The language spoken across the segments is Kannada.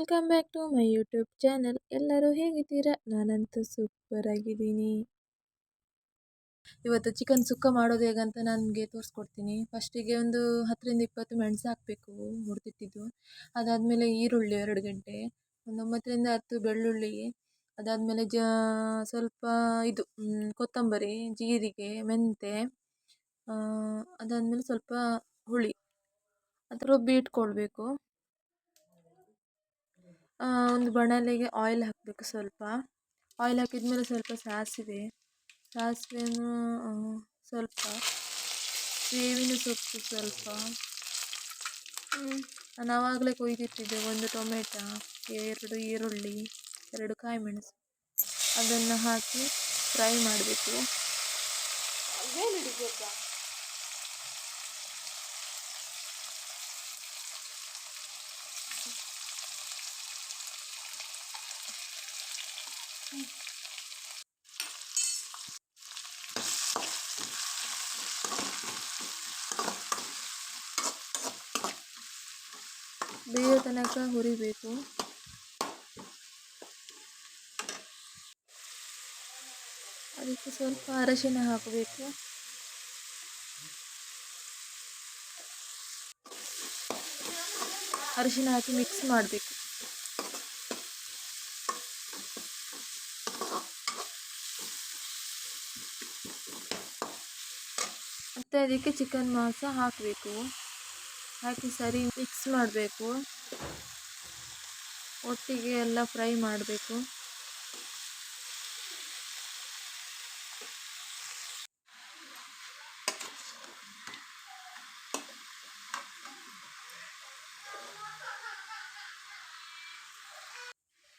Welcome back to my YouTube channel ಎಲ್ಲರೂ ಹೇಗಿದ್ದೀರಾ? ನಾನಂತೂ ಸೂಪರ್ ಆಗಿದ್ದೀನಿ. ಇವತ್ತು ಚಿಕನ್ ಸುಕ್ಕ ಮಾಡೋದು ಹೇಗಂತ ನನಗೆ ತೋರಿಸ್ಕೊಡ್ತೀನಿ. ಫಸ್ಟಿಗೆ ಒಂದು ಹತ್ತರಿಂದ ಇಪ್ಪತ್ತು ಮೆಣಸು ಹಾಕಬೇಕು, ಹುರಿದಿಟ್ಟಿದ್ದು. ಅದಾದಮೇಲೆ ಈರುಳ್ಳಿ ಎರಡು ಗಂಟೆ, ಒಂದು ಒಂಬತ್ತರಿಂದ ಹತ್ತು ಬೆಳ್ಳುಳ್ಳಿ, ಅದಾದಮೇಲೆ ಜ, ಸ್ವಲ್ಪ ಇದು ಕೊತ್ತಂಬರಿ, ಜೀರಿಗೆ, ಮೆಂತೆ ಅದಾದಮೇಲೆ ಸ್ವಲ್ಪ ಹುಳಿ. ಅದು ರುಬ್ಬಿ ಇಟ್ಕೊಳ್ಬೇಕು. ಒಂದು ಬಾಣಲೆಗೆ ಆಯಿಲ್ ಹಾಕಬೇಕು ಸ್ವಲ್ಪ. ಆಯಿಲ್ ಹಾಕಿದ ಮೇಲೆ ಸ್ವಲ್ಪ ಸಾಸಿವೆ. ಸಾಸಿವೆನೂ ಸ್ವಲ್ಪ. ಬೇವಿನ ಸೊಪ್ಪು ಸ್ವಲ್ಪ. ನಾನು ಆವಾಗಲೇ ಕೊಯ್ದಿಟ್ಟಿದ್ದೆ ಒಂದು ಟೊಮೆಟೊ, ಎರಡು ಈರುಳ್ಳಿ, ಎರಡು ಕಾಯಿ ಮೆಣಸು ಅದನ್ನು ಹಾಕಿ ಫ್ರೈ ಮಾಡಬೇಕು. ಬೇಯೋ ತನಕ ಹುರಿಬೇಕು ಅದಕ್ಕೆ ಸ್ವಲ್ಪ ಅರಶಿನ ಹಾಕಬೇಕು ಅರಿಶಿನ ಹಾಕಿ ಮಿಕ್ಸ್ ಮಾಡಬೇಕು ಮತ್ತು ಅದಕ್ಕೆ ಚಿಕನ್ ಮಾಂಸ ಹಾಕಬೇಕು. ಹಾಕಿ ಸರಿ ಮಿಕ್ಸ್ ಮಾಡಬೇಕು. ಒಟ್ಟಿಗೆ ಎಲ್ಲ ಫ್ರೈ ಮಾಡಬೇಕು.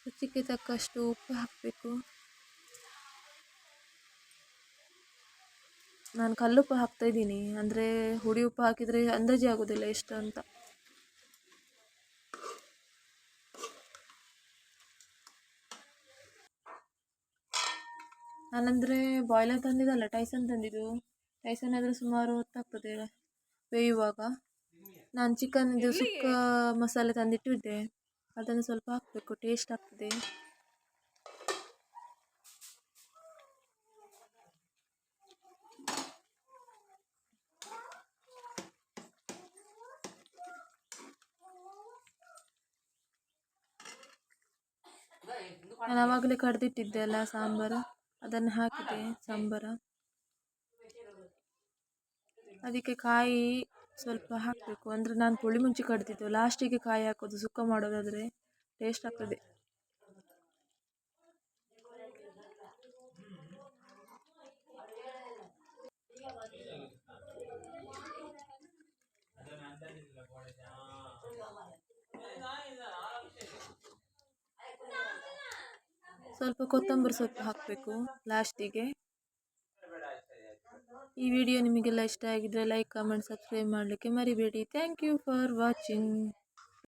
ರುಚಿಗೆ ತಕ್ಕಷ್ಟು ಉಪ್ಪು ಹಾಕಬೇಕು. ನಾನು ಕಲ್ಲುಪ್ಪು ಹಾಕ್ತಾ ಇದ್ದೀನಿ. ಅಂದರೆ ಹುಡಿ ಉಪ್ಪು ಹಾಕಿದರೆ ಅಂದಾಜು ಆಗೋದಿಲ್ಲ ಎಷ್ಟು ಅಂತ. ನಾನಂದರೆ ಬಾಯ್ಲರ್ ತಂದಿದ್ದಲ್ಲ ಟೈಸನ್ ತಂದಿದ್ದು. ಟೈಸನ್ ಆದರೆ ಸುಮಾರು ಹೊತ್ತಾಗ್ತದೆ ಬೇಯುವಾಗ. ನಾನು ಚಿಕನ್ ಇದು ಸುಕ್ಕ ಮಸಾಲೆ ತಂದಿಟ್ಟಿದ್ದೆ. ಅದನ್ನು ಸ್ವಲ್ಪ ಹಾಕಬೇಕು ಟೇಸ್ಟ್ ಆಗ್ತದೆ. ನಾನು ಆವಾಗಲೇ ಕಡ್ದಿಟ್ಟಿದ್ದೆ ಅಲ್ಲ ಸಾಂಬಾರು. ಅದನ್ನು ಹಾಕಿದೆ ಸಾಂಬಾರು. ಅದಕ್ಕೆ ಕಾಯಿ ಸ್ವಲ್ಪ ಹಾಕಬೇಕು. ಅಂದರೆ ನಾನು ಪುಳಿ ಮುಂಚೆ ಕಡ್ದಿದ್ದು ಲಾಸ್ಟಿಗೆ ಕಾಯಿ ಹಾಕೋದು. ಸುಕ್ಕ ಮಾಡೋದಾದರೆ ಟೇಸ್ಟ್ ಆಗ್ತದೆ. ಸ್ವಲ್ಪ ಕೊತ್ತಂಬರಿ ಸೊಪ್ಪು ಹಾಕಬೇಕು ಲಾಸ್ಟಿಗೆ. ಈ ವಿಡಿಯೋ ನಿಮಗೆಲ್ಲ ಇಷ್ಟ ಆಗಿದ್ದರೆ ಲೈಕ್, ಕಮೆಂಟ್, ಸಬ್ಸ್ಕ್ರೈಬ್ ಮಾಡಲಿಕ್ಕೆ ಮರಿಬೇಡಿ. Thank you for watching